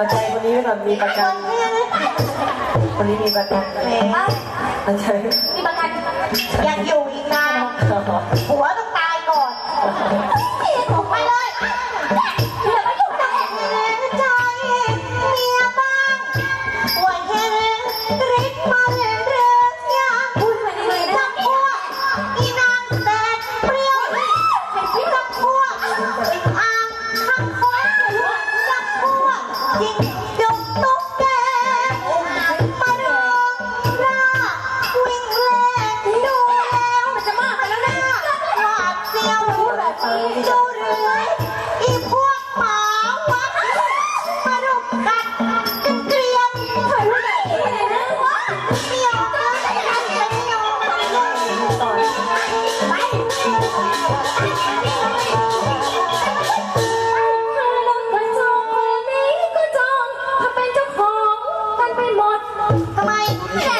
เอาใจคนนี้ไว้ก่อนมีประกัน คนนี้มีประกันเอาใจ มีประกันยังอยู่อีกนานหัว ที่จะเลื้ออีพวกหมามารุมกันเกลียนเฮ้ยไม่ยมเลยไม่ยอมเลยไปทำไม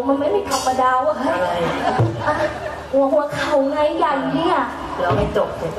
กมันไม่ไม่ธรรมดาวะอะไรหัวหัวเข่าไงใหญ่เนี่ย เราไม่จบเลย